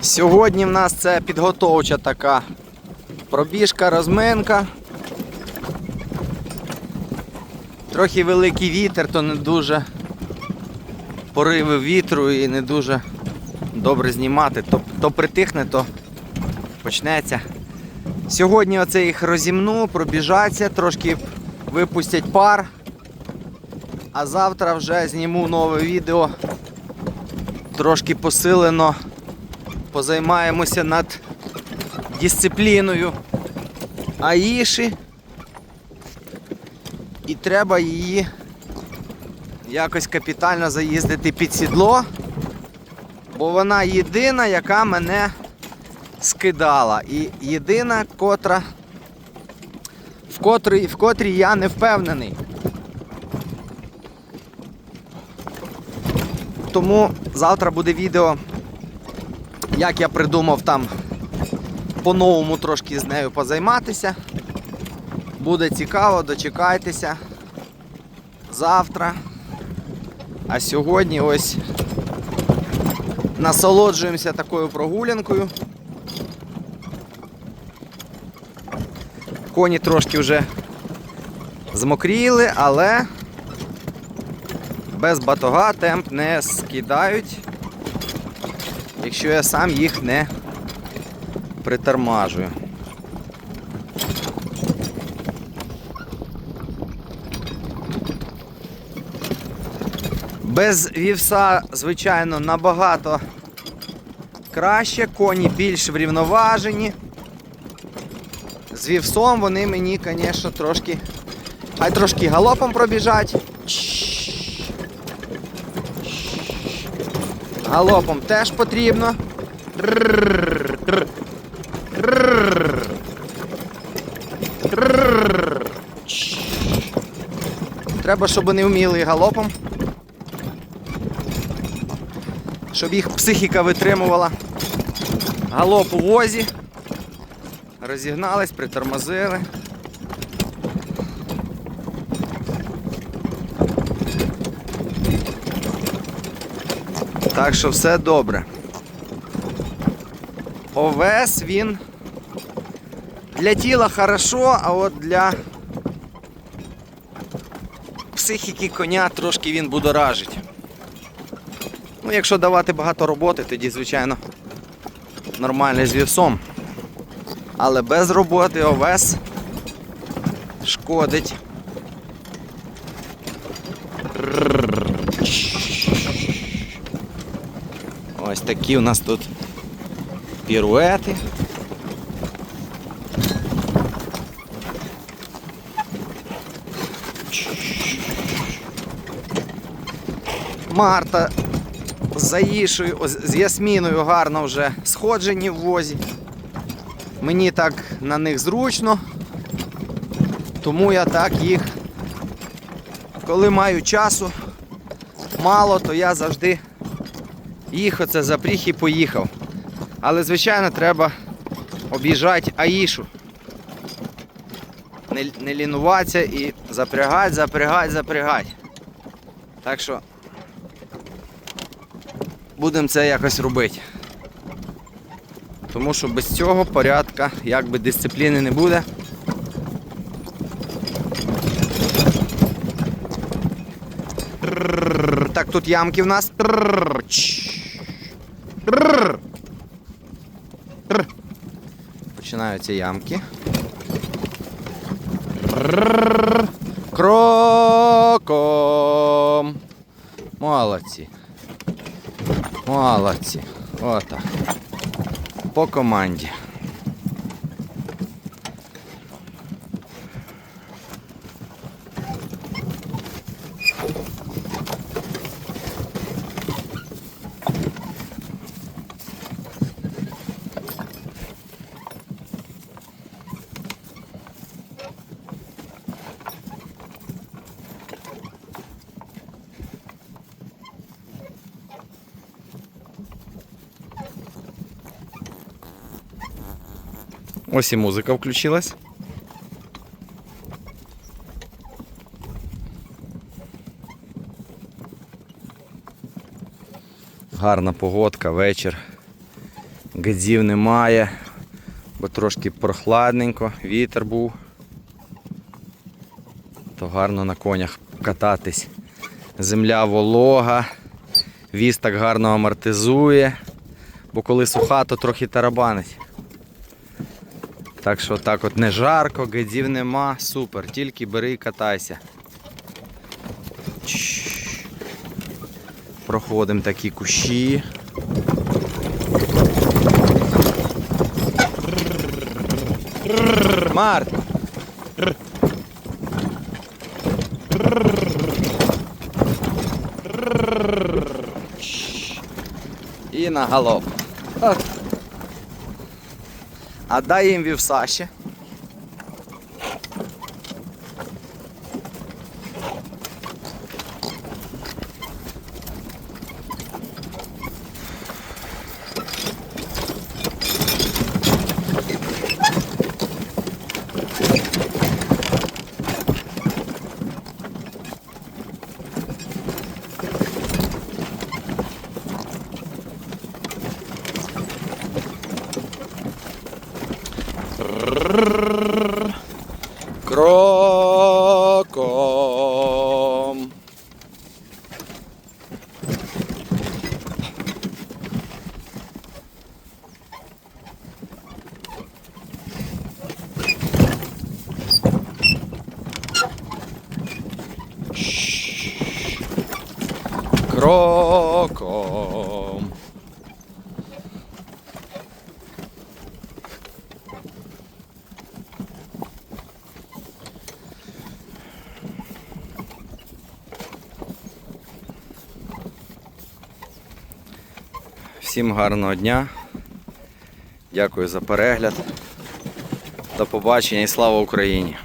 Сьогодні в нас це підготовча така пробіжка, розминка. Трохи великий вітер, то не дуже пориви вітру і не дуже добре знімати. То, то притихне, то почнеться. Сьогодні оце їх розімну, пробіжаться, трошки випустять пар. А завтра вже зніму нове відео. Трошки посилено позаймаємося над дисципліною Аїші. І треба її якось капітально заїздити під сідло, бо вона єдина, яка мене скидала. І єдина, котра, в котрій, в котрій я не впевнений. Тому завтра буде відео, як я придумав там по-новому трошки з нею позайматися. Буде цікаво, дочекайтеся завтра. А сьогодні ось насолоджуємося такою прогулянкою. Коні трошки вже змокріли, але без батога темп не скидають, якщо я сам їх не притормажую. Без вівса, звичайно, набагато краще, коні більш врівноважені. З вівсом вони мені, звісно, трошки. Хай трошки галопом пробіжать. Галопом теж потрібно. Треба, щоб вони вміли галопом. Щоб їх психіка витримувала. Галоп у возі. Розігнались, притормозили. Так що все добре. Овес він для тіла хорошо, а от для психіки коня трошки він будоражить. Ну, якщо давати багато роботи, тоді, звичайно, нормально з вівсом. Але без роботи овес шкодить. Ось такі у нас тут піруети. Марта з Аїшою, з Ясміною гарно вже сходжені в возі. Мені так на них зручно. Тому я так їх, коли маю часу мало, то я завжди їх оце запріг і поїхав. Але, звичайно, треба об'їжджати Аїшу. Не, не лінуватися і запрягати, запрягати, запрягати. Так що будемо це якось робити. Тому що без цього порядка, якби дисципліни не буде. Так, тут ямки в нас. Починаються ямки. Кроком. Молодці. Молодці. Отак. По команді. Ось і музика включилась. Гарна погодка, вечір. Гадзів немає, бо трошки прохладненько, вітер був. То гарно на конях кататись. Земля волога, віз так гарно амортизує, бо коли суха, то трохи тарабанить. Так що так от не жарко, гадзів нема, супер, тільки бери і катайся. Проходимо такі кущі. Март! І на галоп. А дай їм вівса. Кроком. Кроком. Всім гарного дня. Дякую за перегляд. До побачення і слава Україні!